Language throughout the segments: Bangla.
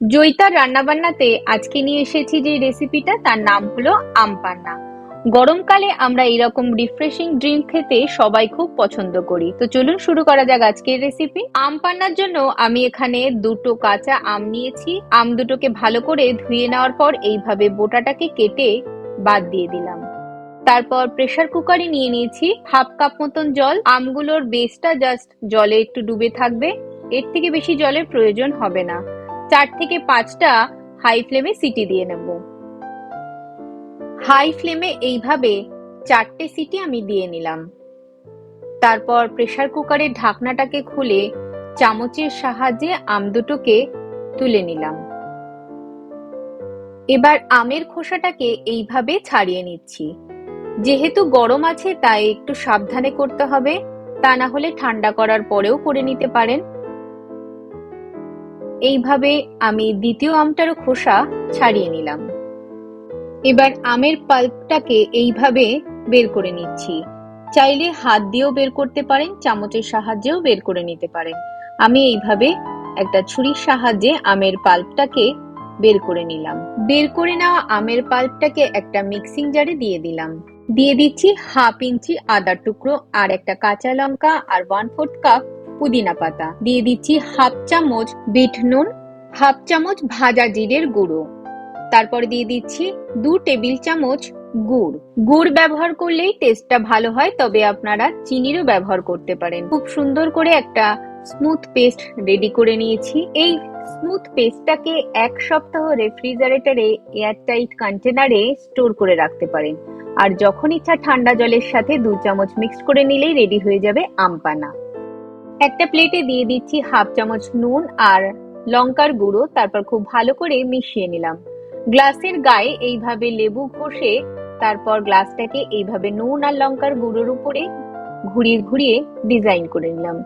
জয়িতার রান্নাবান্নাতে আজকে নিয়ে এসেছি যে রেসিপিটা তার নাম হলো আম পান্না। গরমকালে আমরা এরকম রিফ্রেশিং ড্রিঙ্ক খেতে সবাই খুব পছন্দ করি। তো চলুন শুরু করা যাক আজকের রেসিপি আম পান্নার জন্য আমি এখানে দুটো কাঁচা আম নিয়েছি। আম দুটোকে ভালো করে ধুয়ে নেওয়ার পর এইভাবে বোটাটাকে কেটে বাদ দিয়ে দিলাম। তারপর প্রেসার কুকারে নিয়ে নিয়েছি হাফ কাপ মতন জল। আমগুলোর বেসটা জাস্ট জলে একটু ডুবে থাকবে। এর থেকে বেশি জলের প্রয়োজন হবে না। চার থেকে পাঁচটা হাই ফ্লেমে সিটি দিয়ে নেব। হাই ফ্লেমে এইভাবে চারটে সিটি আমি দিয়ে নিলাম। তারপর প্রেসার কুকারের ঢাকনাটাকে খুলে চামচের সাহায্যে আম দুটোকে তুলে নিলাম। এবার আমের খোসাটাকে এইভাবে ছাড়িয়ে নিচ্ছি। যেহেতু গরম আছে, তাই একটু সাবধানে করতে হবে। তা না হলে ঠান্ডা করার পরেও করে নিতে পারেন। এইভাবে আমি দ্বিতীয় আমটারও খোসা ছাড়িয়ে নিলাম। এবার আমের পাল্পটাকে এইভাবে বের করে নিচ্ছি। চাইলে হাত দিয়েও বের করতে পারেন, চামচের সাহায্যেও বের করে নিতে পারেন। আমি এইভাবে একটা ছুরির সাহায্যে আমের পাল্পটাকে বের করে নিলাম। বের করে নেওয়া আমের পাল্পটাকে একটা মিক্সিং জারে দিয়ে দিলাম। দিয়ে দিচ্ছি হাফ ইঞ্চি আদার টুকরো আর একটা কাঁচা লঙ্কা আর ওয়ান ফোর্থ কাপ পুদিনা পাতা। দিয়ে দিচ্ছি হাফ চামচ বিট নুন, হাফ চামচ ভাজা জিরের গুঁড়ো। তারপর দিয়ে দিচ্ছি দু টেবিল চামচ গুড়। গুড় ব্যবহার করলেই টেস্টটা ভালো হয়, তবে আপনারা চিনিরও ব্যবহার করতে পারেন। খুব সুন্দর করে একটা স্মুথ পেস্ট রেডি করে নিয়েছি। এই স্মুথ পেস্টটাকে এক সপ্তাহ রেফ্রিজারেটরে এয়ারটাইট কন্টেনারে স্টোর করে রাখতে পারেন। আর যখন ইচ্ছা ঠান্ডা জলের সাথে দু চামচ মিক্সড করে নিলেই রেডি হয়ে যাবে আমপানা একটা প্লেটে দিয়ে দিচ্ছি হাফ চামচ নুন আর লঙ্কার গুঁড়ো, তারপর খুব ভালো করে মিশিয়ে নিলাম। গ্লাসের গায়ে এইভাবে লেবু ঘষে, তারপর গ্লাসটাকে এইভাবে নুন আর লঙ্কার গুঁড়োর উপরে ঘুরিয়ে ঘুরিয়ে ডিজাইন করে নিলাম।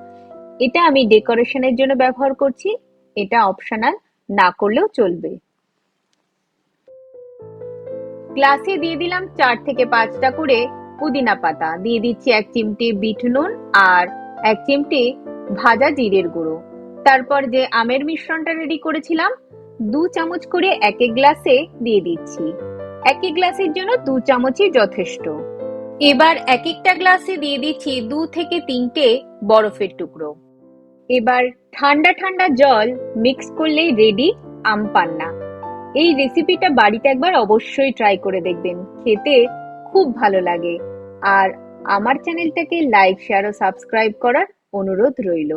এটা আমি ডেকোরেশনের জন্য ব্যবহার করছি, এটা অপশনাল, না করলেও চলবে। গ্লাসে দিয়ে দিলাম চার থেকে পাঁচটা করে পুদিনা পাতা। দিয়ে দিচ্ছি এক চিমটি বিট নুন আর এক চিমটি ভাজা জিরের গুঁড়ো। তারপর যে আমের মিশ্রণটা রেডি করেছিলাম, দু চামচ করে এক এক গ্লাসে দিয়ে দিচ্ছি। এক এক গ্লাসের জন্য দু চামচই যথেষ্ট। এবার এক একটা গ্লাসে দিয়ে দিচ্ছি দু থেকে তিনটে বরফের টুকরো। এবার ঠান্ডা ঠান্ডা জল মিক্স করলেই রেডি আম পান্না। এই রেসিপিটা বাড়িতে একবার অবশ্যই ট্রাই করে দেখবেন। খেতে খুব ভালো লাগে। আর আমার চ্যানেলটাকে লাইক শেয়ার ও সাবস্ক্রাইব করার অনুরোধ রইল।